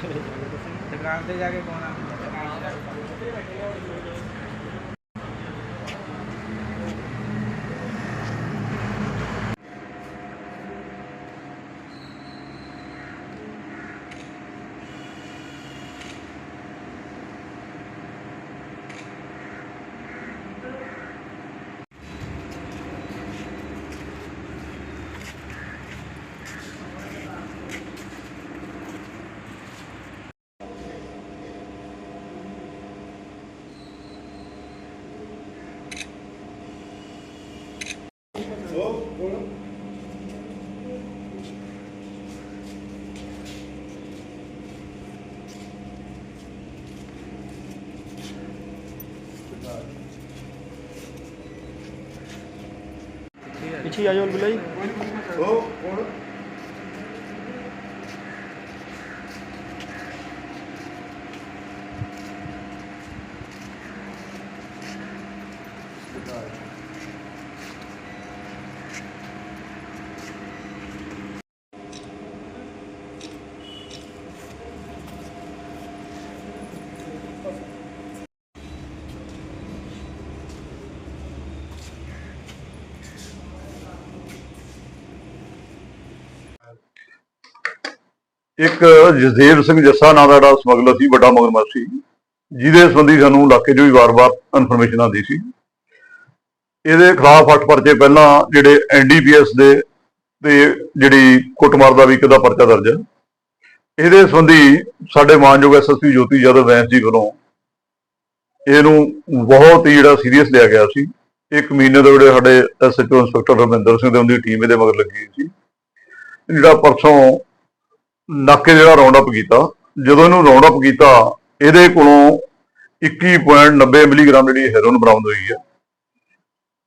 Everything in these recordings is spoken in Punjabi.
ਦੁਕਾਨ ਤੇ ਜਾ ਕੇ ਪਾਉਣਾ। ਦੁਕਾਨ ਤੇ ਜਾ ਕੇ ਪਿੱਛੇ ਆ ਜਾਓ ਬਿੱਲਾ ਜੀ ਇੱਕ ਜਸਦੇਵ ਸਿੰਘ ਜੱਸਾ ਨਾਂ ਦਾ ਜਿਹੜਾ ਸਮਗਲਰ ਸੀ, ਵੱਡਾ ਮਗਰਮੱਛ ਸੀ ਜਿਹਦੇ ਸੰਬੰਧੀ ਸਾਨੂੰ ਇਲਾਕੇ 'ਚ ਵੀ ਵਾਰ-ਵਾਰ ਇਨਫੋਰਮੇਸ਼ਨ ਆਉਂਦੀ ਸੀ। ਇਹਦੇ ਖਿਲਾਫ ਅੱਠ ਪਰਚੇ ਪਹਿਲਾਂ ਜਿਹੜੇ ਐਨਡੀਪੀਐਸ ਦੇ ਤੇ ਜਿਹੜੀ ਕੁੱਟਮਾਰ ਦਾ ਵੀ ਇੱਕ ਦਾ ਪਰਚਾ ਦਰਜ ਹੈ। ਇਹਦੇ ਸੰਬੰਧੀ ਸਾਡੇ ਮਾਨਯੋਗ ਐਸਐਸਪੀ ਜੋਤੀ ਯਾਦਵ ਵੈਂਸ ਜੀ ਵੱਲੋਂ ਇਹਨੂੰ ਬਹੁਤ ਹੀ ਜਿਹੜਾ ਸੀਰੀਅਸ ਲਿਆ ਗਿਆ ਸੀ। ਇੱਕ ਮਹੀਨੇ ਦੇ ਜਿਹੜੇ ਸਾਡੇ ਐਸਐਚਓ ਇੰਸਪੈਕਟਰ ਰਮਿੰਦਰ ਸਿੰਘ ਦੇ ਉਹਦੀ ਟੀਮ ਇਹਦੇ ਮਗਰ ਲੱਗੀ ਸੀ। ਜਿਹੜਾ ਪਰਸੋਂ ਨਾਕੇ ਜਿਹੜਾ ਰਾਉਂਡ ਅਪ ਕੀਤਾ, ਜਦੋਂ ਇਹਨੂੰ ਰਾਉਂਡ ਅਪ ਕੀਤਾ, ਇਹਦੇ ਕੋਲੋਂ 21.90 ਮਿਲੀਗ੍ਰਾਮ ਜਿਹੜੀ ਹੈਰੋਇਨ ਬਰਾਮਦ ਹੋਈ ਹੈ।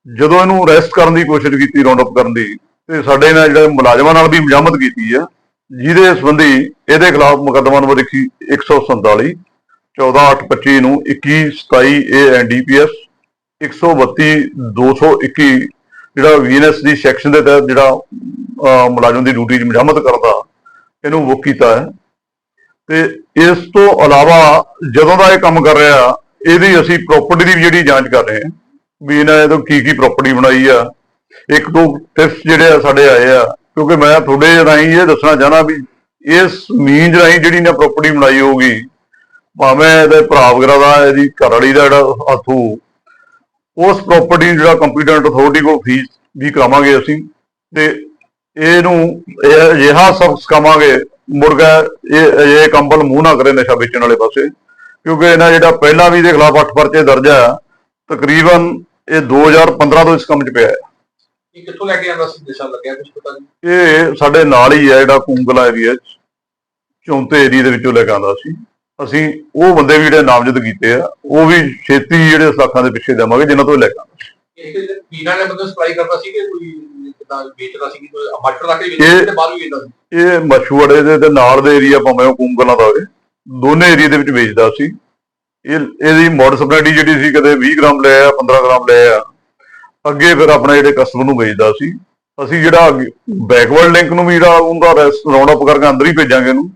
ਜਦੋਂ ਇਹਨੂੰ ਅਰੈਸਟ ਕਰਨ ਦੀ ਕੋਸ਼ਿਸ਼ ਕੀਤੀ ਰਾਉਂਡ ਅਪ ਕਰਨ ਦੀ, ਤੇ ਸਾਡੇ ਨਾਲ ਜਿਹੜੇ ਮੁਲਾਜ਼ਮਾਂ ਨਾਲ ਵੀ ਮਜਾਮਤ ਕੀਤੀ ਹੈ, ਜਿਹਦੇ ਸੰਬੰਧੀ ਇਹਦੇ ਖਿਲਾਫ ਮੁਕੱਦਮਾ ਨੰਬਰ 147 14825 ਨੂੰ 2127 ਏ ਐਨਡੀਪੀਐਸ 132 221 ਜਿਹੜਾ ਵੀਐਨਐਸ ਦੀ ਸੈਕਸ਼ਨ ਦੇ ਤਹਿਤ ਜਿਹੜਾ ਮੁਲਾਜ਼ਮ ਦੀ ਡਿਊਟੀ 'ਚ ਮਜਾਮਤ ਕਰਦਾ ਇਹਨੂੰ ਬੁੱਕ ਕੀਤਾ ਹੈ। ਤੇ ਇਸ ਤੋਂ ਇਲਾਵਾ ਜਦੋਂ ਦਾ ਇਹ ਕੰਮ ਕਰ ਰਿਹਾ, ਇਹਦੀ ਅਸੀਂ ਪ੍ਰਾਪਰਟੀ ਦੀ ਵੀ ਜਿਹੜੀ ਜਾਂਚ ਕਰ ਰਹੇ ਹਾਂ ਵੀ ਇਹਨਾਂ ਤੋਂ ਕੀ ਕੀ ਪ੍ਰਾਪਰਟੀ ਬਣਾਈ ਆ। ਇੱਕ ਦੋ ਟਿਪਸ ਜਿਹੜੇ ਆ ਸਾਡੇ ਆਏ ਆ, ਕਿਉਂਕਿ ਮੈਂ ਤੁਹਾਡੇ ਰਾਹੀਂ ਇਹ ਦੱਸਣਾ ਚਾਹਨਾ ਵੀ ਇਸ ਮੀਨਜ ਰਾਹੀਂ ਜਿਹੜੀ ਨੇ ਪ੍ਰਾਪਰਟੀ ਬਣਾਈ ਹੋਊਗੀ, ਭਾਵੇਂ ਇਹਦੇ ਭਰਾ ਵਗੈਰਾ ਦਾ, ਇਹਦੀ ਘਰ ਵਾਲੀ ਦਾ ਜਿਹੜਾ ਹੱਥੂ ਉਸ ਪ੍ਰਾਪਰਟੀ ਨੂੰ ਜਿਹੜਾ ਕੰਪੀਟੈਂਟ ਅਥਾਰਟੀ ਕੋਲ ਫੀਸ ਵੀ ਕਰਾਵਾਂਗੇ ਅਸੀਂ। ਤੇ ਇਹਨੂੰ ਇਹ ਅਜਿਹਾ ਸਬਕ ਸਿਖਾਵਾਂਗੇ। ਮੁਰਗਾ ਇਹ ਇਹ ਕੰਬਲ ਮੂੰਹ ਨਾ ਕਰੇ ਨਸ਼ਾ ਵੇਚਣ ਵਾਲੇ ਪਾਸੇ। ਕਿਉਂਕਿ ਇਹਨਾਂ ਜਿਹੜਾ ਪਹਿਲਾਂ ਵੀ ਇਹਦੇ ਖਿਲਾਫ 8 ਪਰਚੇ ਦਰਜ ਆ ਤਕਰੀਬਨ ਇਹ 2015 ਤੋਂ ਇਸ ਕੰਮ 'ਚ ਪਿਆ ਹੈ। ਇਹ ਕਿੱਥੋਂ ਲੈ ਕੇ ਆਂਦਾ ਸੀ? ਦਿਸ਼ਾ ਲੱਗਿਆ ਕੁਝ ਪਤਾ ਨਹੀਂ। ਇਹ ਸਾਡੇ ਨਾਲ ਹੀ ਹੈ ਜਿਹੜਾ ਕੁੰਗਲਾ ਏਰੀਆ 'ਚ ਚੌਂਤੇ ਏਰੀਆ ਦੇ ਵਿੱਚੋਂ ਲੈ ਕੇ ਆਂਦਾ ਸੀ। ਅਸੀਂ ਉਹ ਬੰਦੇ ਵੀ ਜਿਹੜੇ ਨਾਮਜ਼ਦ ਕੀਤੇ ਆ ਉਹ ਵੀ ਛੇਤੀ ਜਿਹੜੇ ਸਾਖਾਂ ਦੇ ਪਿੱਛੇ ਦੇਵਾਂਗੇ ਜਿਨ੍ਹਾਂ ਤੋਂ ਲੈ ਕੇ ਆਉਂਦਾ ਸੀ। ਇਹ ਪੀਣਾ ਨੇ ਬੰਦੇ ਸਪਲਾਈ ਕਰਦਾ ਸੀ ਕਿ ਕੋਈ ਕਿਦਾਂ ਵੇਚਦਾ ਸੀ ਕੋਈ ਮਟਰ ਲਾ ਕੇ ਇਹ- ਵੇਚਦਾ ਤੇ ਬਾਹਰ ਵੀ ਵੇਚਦਾ ਸੀ? ਇਹ ਮਸ਼ਹੂੜੇ ਦੇ ਤੇ ਨਾਲ ਦੇ ਏਰੀਆ ਭਾਵੇਂ ਉਹ ਕੁੰਗਲਾ ਦਾ ਹੋਵੇ ਦੋਨੇ ਏਰੀਆ ਦੇ ਵਿੱਚ ਵੇਚਦਾ ਸੀ। ਇਹ ਇਹਦੀ ਮੋਡ ਸਪਲਾਈਟੀ ਜਿਹੜੀ ਸੀ ਕਦੇ 20 ਗ੍ਰਾਮ ਲੈ ਆ 15 ਗ੍ਰਾਮ ਲੈ ਆ। ਅੱਗੇ ਫਿਰ ਆਪਣੇ ਜਿਹੜੇ ਕਸਟਮਰ ਨੂੰ ਵੇਚਦਾ ਸੀ। ਅਸੀਂ ਜਿਹੜਾ ਬੈਕਵਰਡ ਲਿੰਕ ਨੂੰ ਵੀ ਜਿਹੜਾ ਉਹਦਾ ਰਾਉਂਡ ਅਪ ਕਰਕੇ ਅੰਦਰ ਹੀ ਭੇਜਾਂਗੇ ਇਹਨੂੰ।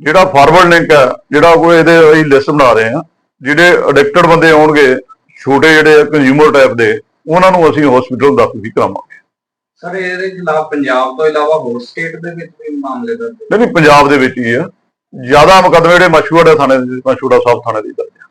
ਜਿਹੜਾ ਫਾਰਵਰਡ ਲਿੰਕ ਹੈ ਜਿਹੜਾ ਕੋਈ ਇਹਦੇ ਅਸੀਂ ਲਿਸਟ ਬਣਾ ਰਹੇ ਹਾਂ ਜਿਹੜੇ ਐਡਿਕਟਡ ਬੰਦੇ ਆਉਣਗੇ ਛੋਟੇ ਜਿਹੜੇ ਕੰਜ਼ਿਊਮਰ ਟਾਈਪ ਦੇ ਉਹਨਾਂ ਨੂੰ ਅਸੀਂ ਹਸਪੀਟਲ ਦਾਖਲ ਵੀ ਕਰਾਵਾਂਗੇ। ਸਰ ਇਹਦੇ ਖਿਲਾਫ ਪੰਜਾਬ ਤੋਂ ਇਲਾਵਾ ਹੋਰ ਸਟੇਟ ਦੇ ਵਿੱਚ ਵੀ ਮਾਮਲੇ ਦਰਜ ਨਹੀਂ ਨਹੀਂ ਪੰਜਾਬ ਦੇ ਵਿੱਚ ਹੀ ਆ। ਜ਼ਿਆਦਾ ਮੁਕੱਦਮੇ ਜਿਹੜੇ ਮਸ਼ਹੂਰ ਥਾਣੇ ਦੇ ਮਸ਼ਹੂਰਾ ਸਾਹਿਬ ਥਾਣੇ ਦੀ ਦਰਜ ਆ।